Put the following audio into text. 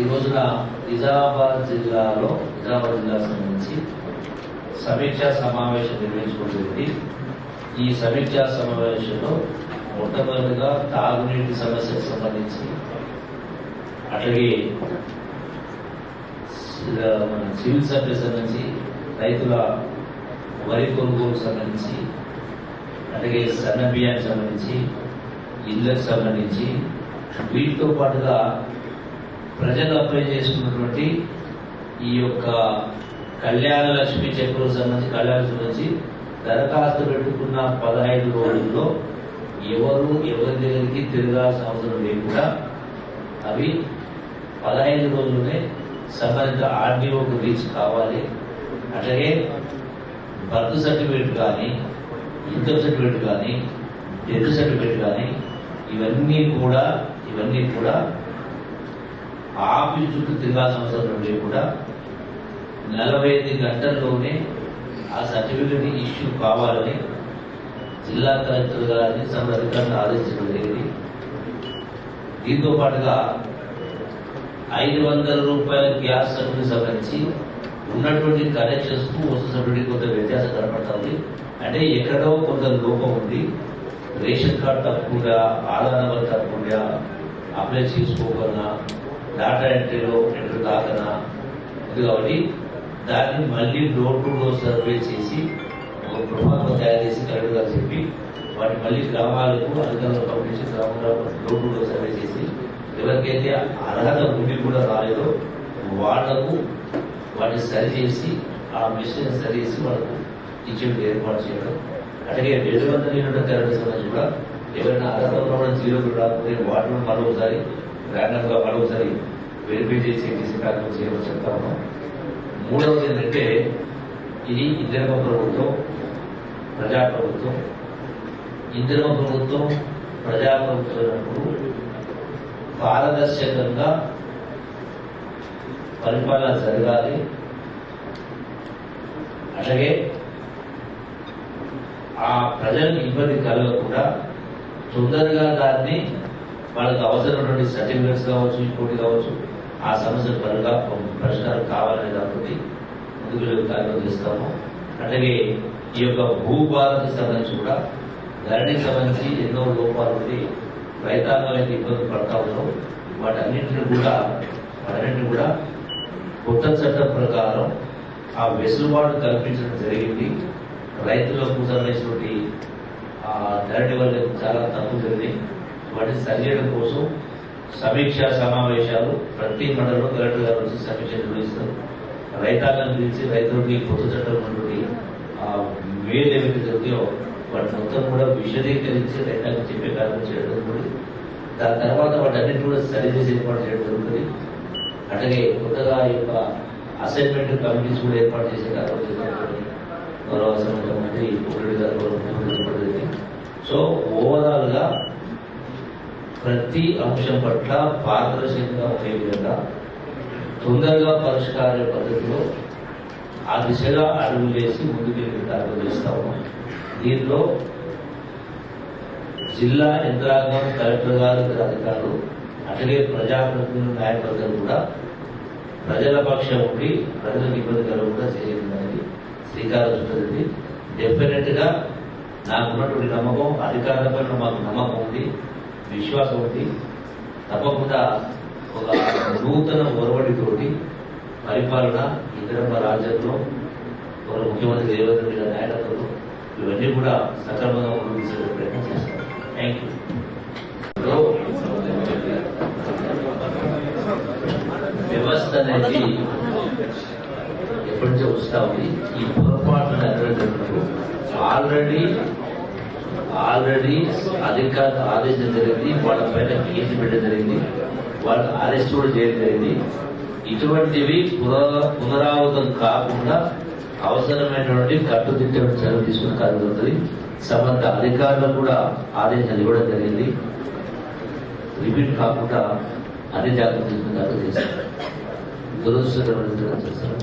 ఈ రోజున నిజామాబాద్ జిల్లాలో నిజామాబాద్ జిల్లా సంబంధించి సమీక్షా సమావేశం నిర్వహించుకోవడం జరిగింది. ఈ సమీక్షా సమావేశంలో మొట్టమొదటిగా తాగునీటి సమస్యకు సంబంధించి అట్లాగే మన సివిల్ సర్వీస్ సంబంధించి రైతుల వరి కొనుగోలు సంబంధించి అలాగే సన్న బియ్యానికి సంబంధించి ఇళ్ళకు సంబంధించి వీటితో పాటుగా ప్రజలు అప్లై చేసుకున్నటువంటి ఈ యొక్క కళ్యాణ లక్ష్మి చెక్కులకు సంబంధించి కళ్యాణ సంబంధించి దరఖాస్తు పెట్టుకున్న పదహైదు రోజుల్లో ఎవరు ఎవరి దగ్గరికి తిరగాల్సిన అవసరం లేకుండా అవి పదహైదు రోజులనే సంబంధిత ఆర్డీఓకు రీచ్ కావాలి. అట్లాగే బర్త్ సర్టిఫికేట్ కానీ ఇన్కమ్ సర్టిఫికేట్ కానీ డెత్ సర్టిఫికేట్ కానీ ఇవన్నీ కూడా ఇవన్నీ కూడా ఆఫీస్ చుట్టూ తిరగాల్సిన అవసరం లేకుండా నలభై ఐదు గంటల్లోనే ఆ సర్టిఫికెట్ ఇష్యూ కావాలని జిల్లా కలెక్టర్ గారిని సంబంధిత అధికారులను ఆదేశించడం జరిగింది. దీంతో పాటుగా ఐదు వందల రూపాయల గ్యాస్ సబ్సిడీ సంబంధించి ఉన్నటువంటి కనెక్షన్స్కు వస్తు సబ్సిడీ కొంత వ్యత్యాసం కనపడుతుంది అంటే ఎక్కడో కొంత లోపం ఉంది. రేషన్ కార్డు తప్పకుండా ఆధార్ నెంబర్ తప్పకుండా అప్లై చేసుకోకుండా డాటా ఎంట్రీలో ఎంటర్ కాకనా ఉంది కాబట్టి దాన్ని మళ్ళీ డోర్ టు డోర్ సర్వే చేసి ఒక ప్రభావం తయారు చేసి కలెక్టర్ గారు చెప్పి వాటి మళ్ళీ గ్రామాలకు అధికారులు పంపించి గ్రామ డోర్ టు డోర్ సర్వే చేసి ఎవరికైతే అర్హత ఉండి కూడా రాలేదో వాళ్ళకు వాటిని సరిచేసి ఆ మిషన్ సరిచేసి వాళ్ళకు ఇచ్చేందుకు ఏర్పాటు చేయడం. అలాగే రెండు వందల యూనిట్ కరెంట్ సంబంధించి కూడా ఎవరైనా అర్హత ఉన్న జీరో రాకపోతే వాటిని మరొకసారి ర్యాండమ్ మరోసారి వెరిఫై చేసి చేసే కార్యక్రమం చేయమని చెప్తా ఉన్నాం. మూడవది ఏంటంటే ఇది ఇందిరమ ప్రభుత్వం ప్రజా ప్రభుత్వం ఇందిరమ ప్రభుత్వం ప్రజా ప్రభుత్వం పారదర్శకంగా పరిపాలన జరగాలి. అలాగే ఆ ప్రజలకు ఇబ్బంది కలగకుండా తొందరగా దాన్ని వాళ్ళకి అవసరమైనటువంటి సర్టిఫికేట్స్ కావచ్చు ఇంకోటి కావచ్చు ఆ సమస్య పరంగా పరిష్కారం కావాలనే దానికి ముందుకు వెళ్ళే కార్యక్రమం చేస్తాము. అట్లాగే ఈ యొక్క భూభారతికి సంబంధించి కూడా ధరణికి సంబంధించి ఎన్నో లోపాలు ఉండి రైతాంగం అయితే ఇబ్బంది పడతా ఉన్నాం. వాటన్నింటిని కూడా వాటన్నింటిని కూడా కొత్త చట్టం ప్రకారం ఆ వెసులుబాటు కల్పించడం జరిగింది. రైతులకు సంబంధించినటువంటి ఆ ధరణి వల్ల చాలా తప్పు జరిగింది వాటి సరిచేయడం కోసం సమీక్షా సమావేశాలు ప్రతి మండలంలో కలెక్టర్ గారు వచ్చి సమీక్ష నిర్వహిస్తారు. రైతాంగం పిలిచి రైతులకి కొత్త చట్టం ఉన్నటువంటి ఆ మేలు ఏవైతే జరిగాయో వాటి మొత్తం కూడా విశదీకరించి రైతాంగం చెప్పే కార్యక్రమం చేయడం జరుగుతుంది. దాని తర్వాత వాటన్నిటి కూడా సరిచేసి ఏర్పాటు చేయడం జరుగుతుంది. అలాగే కొత్తగా ఈ యొక్క అసైన్మెంట్ కమిటీస్ కూడా ఏర్పాటు చేసే కార్యక్రమం చేస్తున్నారు గౌరవ మంత్రి గారు సో ఓవరాల్గా ప్రతి అంశం పట్ల పారదర్శకంగా ఉండే విధంగా తొందరగా పరిష్కార పద్ధతిలో ఆ దిశగా అడుగులు వేసి ముందుకెళ్ళి దాఖలు చేస్తా ఉన్నాం. దీనిలో జిల్లా యంత్రాంగం కలెక్టర్ గారు అధికారులు అట్లాగే ప్రజాప్రతినిధులు నాయకులందరూ కూడా ప్రజల పక్షం ఉండి ప్రజలకు ఇబ్బంది కలగకుండా చేయడానికి శ్రీకారం చుట్టది డెఫినెట్గా నాకున్నటువంటి నమ్మకం అధికారులపై మాకు నమ్మకం ఉంది. విశ్వాసం ఒకటి తప్పకుండా ఒక నూతన ఒరవడితోటి పరిపాలన ఇందిరమ్మ రాజ్యంలో ఒక ముఖ్యమంత్రి రేవంత్ రెడ్డి గారి నాయకత్వంలో ఇవన్నీ కూడా సక్రమంగా ముందుకు తీసుకెళ్ళే ప్రయత్నం చేస్తాం. థ్యాంక్ యూ వ్యవస్థ అనేది ఎప్పటి నుంచో వస్తా ఉంది. ఈ పొరపాటు ఆల్రెడీ ఆల్రెడీ అధికార ఆదేశం జరిగింది వాళ్ళ పైన కేసు పెట్టడం జరిగింది వాళ్ళ అరెస్ట్ కూడా చేయడం జరిగింది. ఇటువంటివి పునరావృతం కాకుండా అవసరమైనటువంటి కట్టుదిట్టమైన చర్యలు తీసుకుని కార్యక్రమం సంబంధ అధికారులకు కూడా ఆదేశాలు ఇవ్వడం జరిగింది. రిపీట్ కాకుండా అన్ని జాగ్రత్తలు తీసుకుని దురదృష్టకరమైన చేస్తారు.